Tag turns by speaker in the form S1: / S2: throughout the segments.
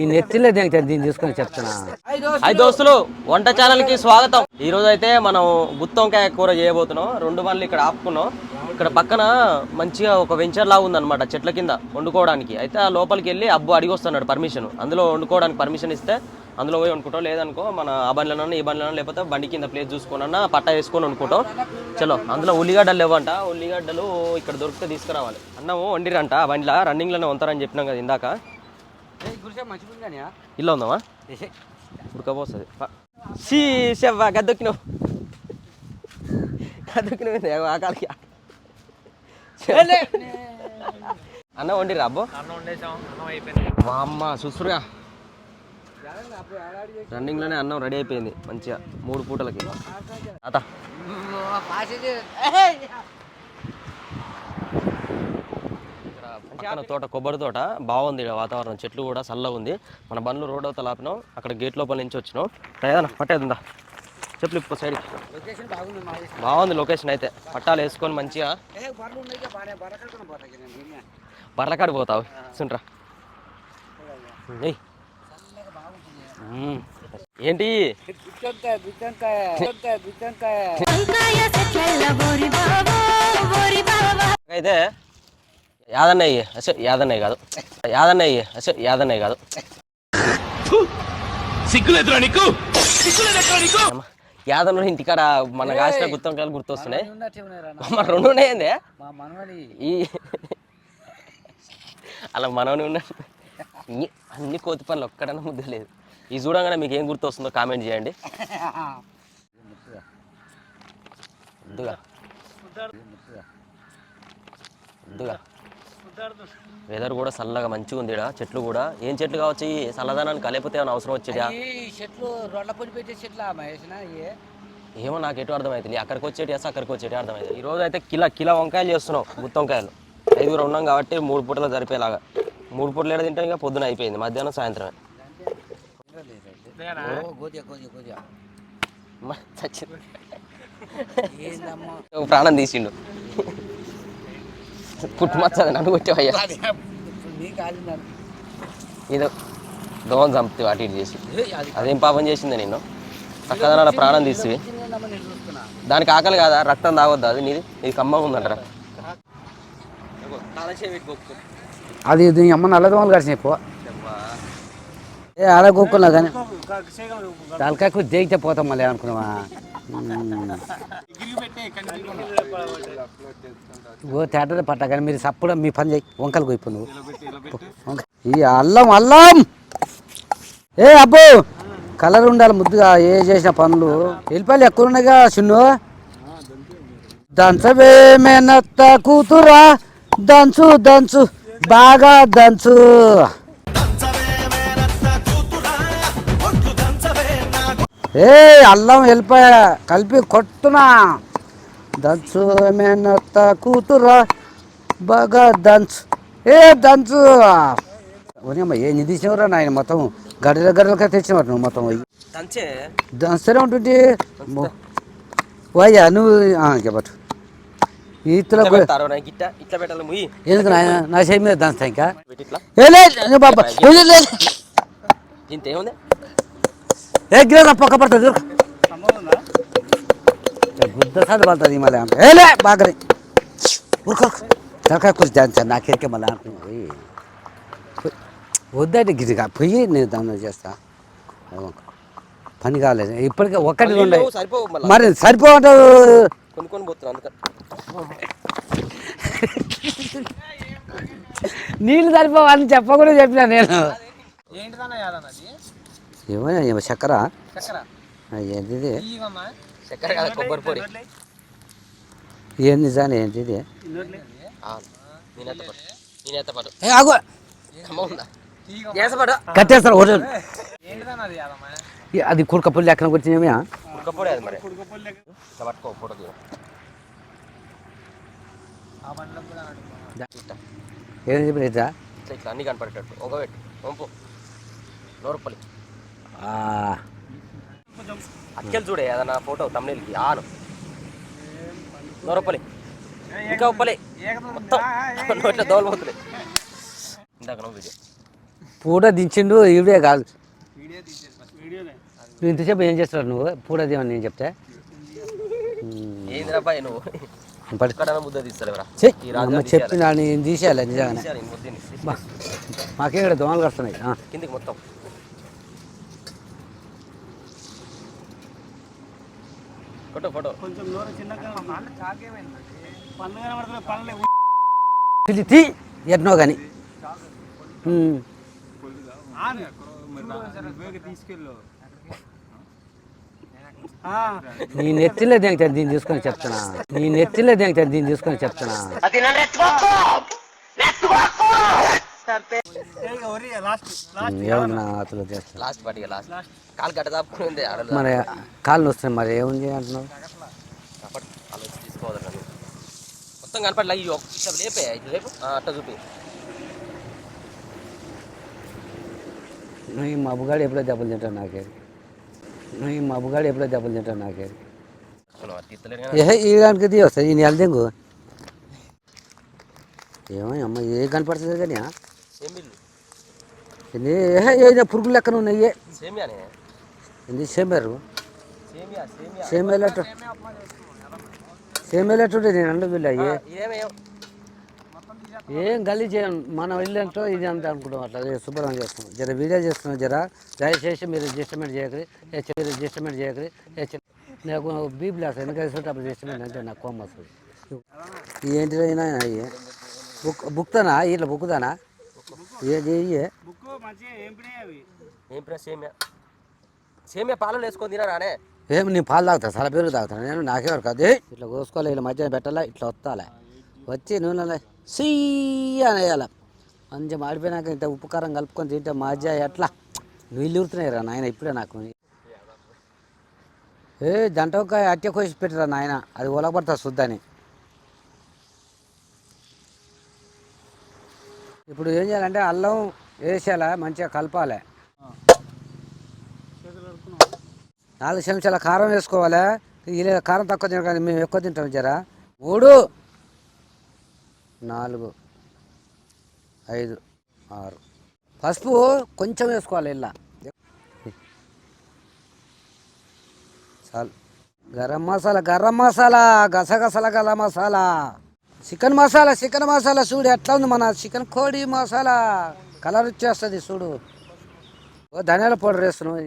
S1: ఈ నెత్తిలో దేనికి దీన్ని తీసుకొని చెప్తున్నా.
S2: హాయ్ దోస్తులు వంట ఛానల్కి స్వాగతం. ఈ రోజు అయితే మనం గుత్తొంకాయ కూర చేయబోతున్నాం. రెండు బండ్లు ఇక్కడ ఆపుకున్నాం. ఇక్కడ పక్కన మంచిగా ఒక వెంచర్ లాగా ఉందన్నమాట చెట్ల కింద వండుకోవడానికి. అయితే ఆ లోపలికి వెళ్ళి అబ్బు అడిగి వస్తున్నాడు పర్మిషన్. అందులో వండుకోవడానికి పర్మిషన్ ఇస్తే అందులో పోయి వండుకుంటాం. లేదనుకో మన ఆ బండ్లనన్నా ఈ బండ్లనన్నా లేకపోతే బండి కింద ప్లేస్ చూసుకున్నా పట్టా వేసుకొని వండుకుంటాం. చలో అందులో ఉల్లిగడ్డలు లేవంట. ఉల్లిగడ్డలు ఇక్కడ దొరికితే తీసుకురావాలి. అన్నము వండిరంట. ఆ బండిలో రన్నింగ్లోనే వంతారని చెప్పినాం కదా ఇందాక. ఇల్లు ఉందామా ఉడకపోతుంది సీ చెవ్వా గద్దొక్కినావు. గద్దొక్కినావు ఆకాలికి. అన్న వండి రాబో మా అమ్మ చూసురుగా రన్నింగ్లోనే అన్నం రెడీ అయిపోయింది మంచిగా మూడు పూటలకి. తాత. పక్కన తోట కొబ్బరి తోట. బాగుంది వాతావరణం. చెట్లు కూడా చల్లగా ఉంది. మన బండ్లు రోడ్ అవతల ఆపినాం. అక్కడ గేట్ లోపల నుంచి వచ్చినాం. ఏదన్నా పట్టేదిందా చెప్పులు ఇప్పుడు సైడ్ బాగుంది లొకేషన్ అయితే. పట్టాలు వేసుకొని మంచిగా. బర్రకాడి పోతావు? సుంట్రా. ఏంటి? అయితే యాదన్నయ్య అసే యాదన్నయ్య కాదు. యాదన్నయ్య అసే యాదన్నయ్య కాదు.
S3: సిగ్గులేదురా నీకు?
S2: యాదన్న ఇంటికాడ మన కాసిన గుత్తంకాయలు గుర్తొస్తున్నాయి. మన రెండు ఉన్నాయండి ఈ అలా మనవని ఇన్ని- అన్ని కోతి పనులు ఒక్కడన్నా ముద్ద లేదు. ఈ చూడంగానే మీకు ఏం గుర్తొస్తుందో కామెంట్ చేయండి. వద్దుగా వద్దుగా వెదర్ కూడా చల్లగా మంచిగా ఉంది చెట్లు కూడా. ఏం చెట్లు కావచ్చు? ఈ చల్లదనానికి లేకపోతే ఏమైనా అవసరం వచ్చేదా?
S1: ఈ చెట్లు రొల్ల పొడి పెట్టే చెట్లు
S2: ఏమో నాకు ఎటు అర్థమైతుంది అక్కడికి వచ్చేటి వేస్తే అక్కడికి వచ్చేటి అర్థమైంది ఈ రోజు అయితే కిలో కిలో వంకాయలు చేస్తున్నాం గుత్తి వంకాయలు. ఐదుగురు ఉన్నాం కాబట్టి మూడు పూటలు సరిపోయేలాగా. మూడు పూటలు ఏడ తింటాం ఇంకా? పొద్దున అయిపోయింది. మధ్యాహ్నం సాయంత్రమే. ఒక ప్రాణం తీసిండు. పుట్టుమచ్చది నన్ను కొట్టేవయ్యా ఏదో దోమం చంపుతావు అటు ఇటు చేసి.
S1: అది
S2: పాపం చేసిందే నేను చక్కదనాల ప్రాణం
S1: చూస్తున్నా.
S2: దానికి ఆకలి కాదా? రక్తం తాగొద్దా? అది నీది? ఇది కమ్మగా ఉందంటారా.
S1: అది దీని అమ్మ నల్లదోమలు కరిచినాయి పో ఏ అలా కూక్కున్నా కానీ. తలకాయకు దేగితే పోతాం మళ్ళీ అనుకున్నావా? ఓ తేటదే పట్ట కానీ మీరు సప్పుడు మీ పని చేయి. వంకలు కొయ్యిపో నువ్వు. ఈ అల్లం అల్లం! ఏ అబ్బో! కలర్ ఉండాలి ముద్దుగా ఏ చేసిన పనులు? వెళ్ళిపోయి ఎక్కువ ఉన్నాయిగా చిన్ను. దంచవేమేనత్త కూతురా దంచు దంచు బాగా దంచు. ఏ అల్లం వెళ్ళిపోయా కలిపి కొట్టునా. దంచు మేనత్త కూతురా బాగా దంచు. ఏ దంచు. ఓనమ్మ ఏ తీసినవరా నాయన మొత్తం? గడ్డల గడ్డలకే తెచ్చినవారు నువ్వు మొత్తం. దంచనే ఉంటుంది వయ్యా నువ్వు చెప్పట్టు ఈతలో
S2: ఇట్లా పెడతారు నాకు ఇట్లా ఇట్లా పెట్టాలి ముయ్యి.
S1: ఎందుకు నాయన? నా చేయి మీద దంచుతా ఇంకా?
S2: పెట్టి ఇట్లా.
S1: ఏ లేదు బాబా పక్క పడుతుంది గుద్ద సార్ పడుతుంది మళ్ళీ ఏలే ఊరుకో. తలకాయ కూర్చి దంచాను నాకెరికే మళ్ళీ వద్దంటే గిరిగా పొయ్యి నేను దాన్ని చేస్తా. పని కాలేదు. ఇప్పటికే ఒక్కటి
S2: మళ్ళా.
S1: మరి సరిపోవటం నీళ్ళు సరిపోవాలని చెప్పకుండా చెప్పినా నేను. ఏమో ఏమో చక్కెర. ఇది
S2: చక్కెర కాదు కొబ్బరి పొడి.
S1: నిజాన్ని ఏంటి ఇది కట్టేస్తారు అది
S2: ఫోటో తీయ. ఇట్లా.
S1: ఏం చెప్పిన ఇట్లా?
S2: ఇట్లా ఇట్లా అన్ని కనపడేటట్టు. ఒకబెట్టు పంపు నూరుపల్లి అక్కలు చూడే ఏదన్నా ఫోటో తమిళకి ఆను. నూరుపల్లి ఇంకా ఉప్పలి మొత్తం నోట్లో ఇందాక వీడియో.
S1: పూట దించిండు ఈవిడే కాదు. నువ్వు ఇంతసేపు ఏం చేస్తావు నువ్వు? పూట దివని నేను చెప్తే.
S2: ఏందిరా నువ్వు?
S1: చెప్పిన నేను తీసేయాలి నిజంగానే. బా మాకే ఇక్కడ దోమలు కడుతున్నాయి.
S2: కిందికి మొత్తం. ఫోటో. ఫోటో
S1: ఎట్నో కానీ నీ నెత్తిలో దేనికి దీన్ని తీసుకొని చెప్తున్నా. నీ నెత్తిలో దేనికి దీన్ని తీసుకొని చెప్తున్నా.
S2: లాస్ట్ పాటిగా లాస్ట్ కాలు ఆడలు
S1: మరి కాళ్ళు వస్తాయి మరి ఏముంది అంటున్నావు?
S2: తీసుకోవాలి మొత్తం కనపడలే లేపే లేపు. చూపి.
S1: నువ్వు ఈ మబ్బుగాడు ఎప్పుడో దెబ్బలు తింటావు నాకే. నువ్వు ఈ మబ్బుగాడు ఎప్పుడో దెబ్బలు తింటావు నాకే. ఈ దానికి తీ వస్తుంది ఈ నెల దెంగు. ఏమో అమ్మ ఏ కనపడుతుంది కానీ ఇది ఏదో? పురుగులు లెక్కన ఉన్నాయి. ఇది సేమేరు సేమేలట్టు సేమేలట్టు నేను అండు వీళ్ళు అయ్యి. ఏం? గల్లీ చేయం మనం వెళ్ళంటో ఇది అంత అనుకుంటాం అట్లా. శుభ్రం చేస్తాం జర వీడియో చేస్తున్నాం జర. దయచేసి మీరు అడ్జస్ట్మెంట్ చేయకరి. మీరు అడ్జస్ట్మెంట్ చేయకరి. నాకు బీపీ లేస్తుంది ఎందుకంటే అప్పుడు అడ్జస్ట్మెంట్ అంటే నాకు కోమ వస్తుంది. ఏంటిదైనా అయ్యి. బుక్ బుక్తానా? ఇట్లా బుక్కుదానా ఏది ఇయ్యే
S2: ఏం ప్రెస్ సేమియా? సేమియా పాలలో వేసుకొని తినరానే
S1: ఏం నీ పాలు తాగుతా చాలా పేరు తాగుతాను నేను నాకేవారు కాదు. ఏయ్, ఇట్లా కోసుకోవాలి ఇలా మధ్య పెట్టాలా ఇట్లా వస్తాలే. వచ్చి నూనెలో సీ అని వేయాలి మంచిగా మాడిపోయినాక ఇంత ఉప్పు కారం కలుపుకొని తింటే మధ్య ఎట్లా? నీళ్ళు ఊరుతున్నాయి రా నాయన ఇప్పుడే నాకు. ఏ జంట ఒక అట్టె కోసి పెట్టరా నాయన? అది ఒలగబడతా శుద్ధాన్ని ఇప్పుడు ఏం చేయాలంటే అల్లం వేసేలా మంచిగా కలపాలి. నాలుగు చెంచాల కారం వేసుకోవాలి. ఇలా కారం తక్కువ తిన కానీ మేము ఎక్కువ తింటాం జరా. మూడు నాలుగు ఐదు ఆరు. పసుపు కొంచెం వేసుకోవాలి ఇలా. చాలు. గరం మసాలా గరం మసాలా గసగసల గల మసాలా. చికెన్ మసాలా చికెన్ మసాలా చూడు ఎట్లా ఉంది మన చికెన్ కోడి మసాలా. కలర్ వచ్చేస్తుంది చూడు. ఓ ధనియాల పౌడర్ వేస్తున్నావు.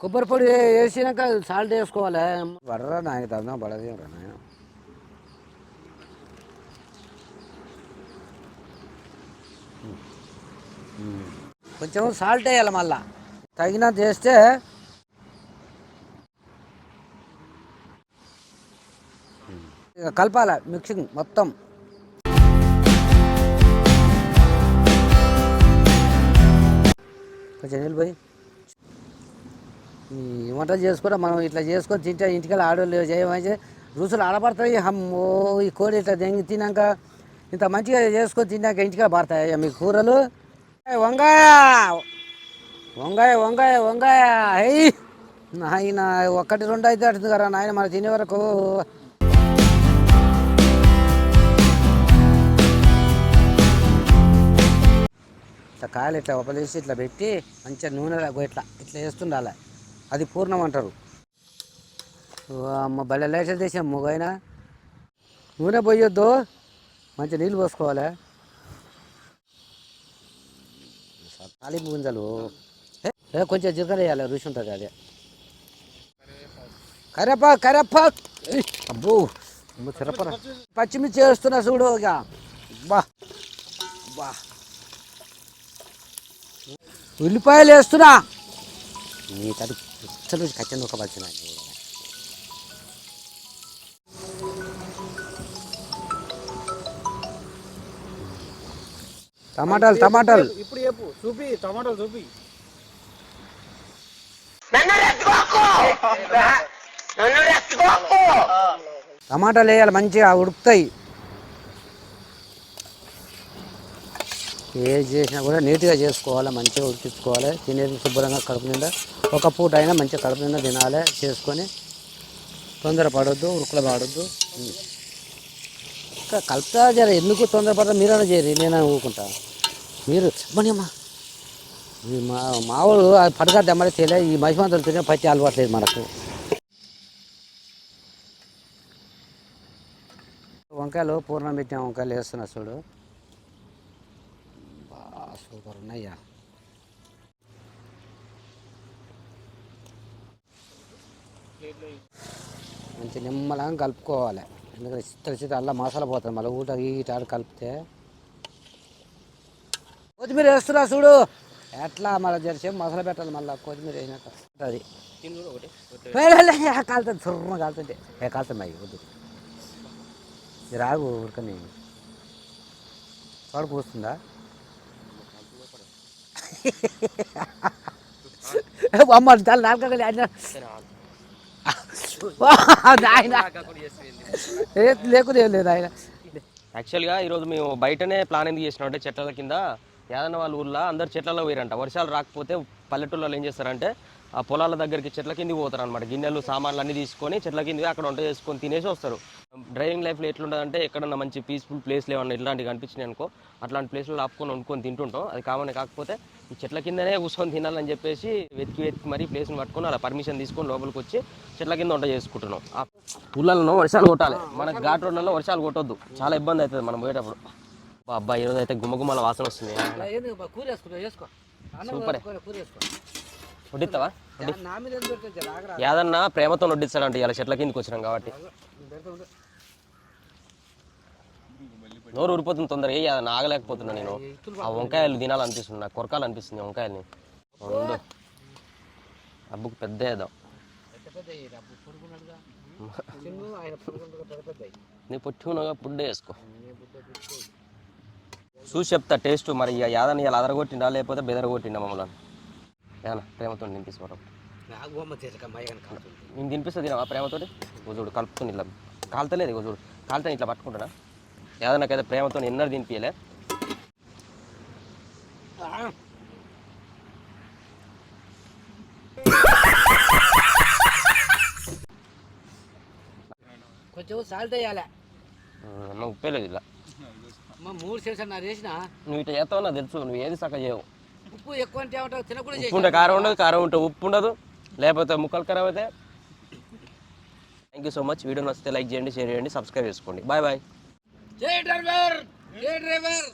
S1: కొబ్బరి పొడి వేసినాక సాల్ట్ వేసుకోవాలి? బడరా నాకు తగ్గుదా బడదే రా నాయన. కొంచెం సాల్ట్ వేయాలి మళ్ళా. తగినంత వేస్తే కలపాల మిక్సింగ్ మొత్తం. కొంచెం ఈ వంట చేసుకుంటే మనం ఇట్లా చేసుకొని తింటే ఇంటికెళ్ళి ఆడవాళ్ళు చేయమంటే రుచులు ఆడబడతాయి. అమ్మో ఈ కోడి ఇట్లా దెంగి తిన్నాక ఇంత మంచిగా చేసుకొని తిన్నాక ఇంటికి పడతాయి మీ కూరలు. ఏ వంకాయ. వంకాయ వంకాయ వంకాయ. హై నాయన ఒక్కటి రెండు అయితే అడుతుంది కదా నాయన మన తినే వరకు ఇట్లా కాయలు ఇట్లా ఒకలేసి ఇట్లా పెట్టి మంచిగా నూనె ఇట్లా ఇట్లా వేస్తుండాలి అది పూర్ణం అంటారు. అమ్మ భలే లేచ దేశం మొగైనా. నూనె పోయొద్దు. మంచి నీళ్ళు పోసుకోవాలి. తాలింపు గింజలు ఏ, కొంచెం జీలకర్ర వేయాలి రుచి ఉంటుంది అదే. కరేపా కరేపా. అబ్బో. చిరపర పచ్చిమిర్చి వేస్తున్నా చూడు ఇక. బా. బా. ఉల్లిపాయలు వేస్తున్నా. నీ తడి కచ్చని ఒక వచ్చిన టమాటాలు టమాటాలు.
S4: ఇప్పుడు చెప్పు చూపి టమాటాలు చూపి.
S1: టమాటాలు వేయాలి మంచిగా ఉడుకుతాయి. ఏది చేసినా కూడా నీట్గా చేసుకోవాలి మంచిగా ఉడికించుకోవాలి. తినేది శుభ్రంగా కడుపు నిండా. ఒక పూట అయినా మంచిగా కడుపు నిండా తినాలి చేసుకొని తొందర పడొద్దు ఉరుకులు పడొద్దు. ఇంకా కలుపుతా జర ఎందుకు తొందరపడతా మీరైనా చేయరు నేను ఊరుకుంటా. మీరు మనీ అమ్మా. మా మామూలు అది పడగా దమ్మడి తెలియ ఈ మహిమంతులు తినే పచ్చి అలవాట్లేదు మనకు. వంకాయలు పూర్ణం పెట్టిన వంకాయలు వేస్తున్నా చూడు. సూపర్ ఉన్నాయ్యా మంచి నిమ్మలంగా కలుపుకోవాలి. ఎందుకంటే చిత్త చిత్త మసాలా పోతుంది మళ్ళీ ఊట ఈట కలిపితే. కొత్తిమీర వేస్తున్నా చూడు. ఎట్లా మళ్ళీ జరిసే మసాలా పెట్టాలి మళ్ళీ కొత్తిమీర వేసినాక. అది. కాలుతుంది సుర్మ కాలుతుంది. ఏ కాలుతుంది అయ్యి వద్దు. రాగు ఉడకని. కడుపు వస్తుందా అమ్మ చాలా నాలుగు ఆయన. లేకునే లేదు ఆయన.
S2: యాక్చువల్గా ఈరోజు మేము బయటనే ప్లాన్ ఎందుకు చేసినాం అంటే చెట్ల కింద యాదన్న వాళ్ళ ఊర్లో అందరు చెట్లలో పోయారంట. వర్షాలు రాకపోతే పల్లెటూళ్ళలో ఏం చేస్తారంటే ఆ పొలాల దగ్గరికి చెట్ల కిందికి పోతారు అనమాట గిన్నెలు సామాన్లు అన్ని తీసుకొని చెట్ల కిందికి అక్కడ వంట చేసుకొని తినేసి వస్తారు. డ్రైవింగ్ లైఫ్లో ఎట్లుంటుందంటే ఎక్కడన్నా మంచి పీస్ఫుల్ ప్లేస్లు ఏమన్నా ఇలాంటివి కనిపించినాయి అనుకో అట్లాంటి ప్లేస్లో ఆపుకొని వండుకొని తింటుంటాం. అది కామన్ కాకపోతే ఈ చెట్ల కిందనే కూర్చొని తినాలని చెప్పేసి వెతికి వెతికి మరీ ప్లేస్ని పట్టుకొని అలా పర్మిషన్ తీసుకొని లోపలికి వచ్చి చెట్ల కింద వంట చేసుకుంటున్నాం. ఆ ఊళ్ళల్లో వర్షాలు కొట్టాలి. మనకి ఘాట్ రోడ్లలో వర్షాలు కొట్టొద్దు. చాలా ఇబ్బంది అవుతుంది మనం పోయేటప్పుడు. అబ్బా, ఈరోజు అయితే గుమ్మగుమ్మల వాసన వస్తుంది. సూపరే. వడ్డిస్తావా?
S1: నా మీద ఎందుకు పెడితే రాగరా
S2: యాదన్న ప్రేమతో వడ్డిస్తాడంట ఇలా చెట్ల కిందకి వచ్చినాం కాబట్టి. నోరు ఊరిపోతుంది తొందరగా ఏ యాదన్న ఆగలేకపోతున్నా నేను. ఆ వంకాయలు తినాలనిపిస్తుంది నాకు కొరకాలనిపిస్తుంది వంకాయల్ని. ఉండు. అబ్బుకు పెద్ద ఏదో. నీ పొట్టి ఉన్నగా పుడ్డే వేసుకో. చూసి చెప్తా టేస్ట్ మరి ఇక యాదని ఇలా అదరగొట్టిండా లేకపోతే బెదరగొట్టిండా మమ్మల్ని? ఏమన్నా ప్రేమతో
S1: కాలుతుంది.
S2: నేను తినిపిస్తా తినవా ప్రేమతోటి? చూడు కలుపుకొని ఇట్లా కాలుతలేదు చూడు. కాలుతా ఇట్లా పట్టుకుంటున్నా ఏదో నాకైతే ప్రేమతో ఎన్నడూ తినిపించలే
S1: కొంచెం సాల్ట్ వేయాలి.
S2: అమ్మ ఉప్పేలేదు ఇలా.
S1: అమ్మ మూడు సెల్స్ అన్న వేసిన
S2: నువ్వు ఇట్లా చేస్తావు నాకు తెలుసు నువ్వు ఏది సక్క చేయవు.
S1: ఉప్పు ఎక్కువ అంటే ఏమంటావు? తినకూడదు
S2: ఉప్పు ఉంటే కారం ఉండదు కారం ఉంటే ఉప్పు ఉండదు. లేకపోతే ముక్కలు ఖరాబ్ అయితే thank you so much video నచ్చితే లైక్ చేయండి షేర్ చేయండి సబ్స్క్రైబ్ చేసుకోండి. బాయ్ బాయ్
S1: జై డ్రైవర్ జై డ్రైవర్.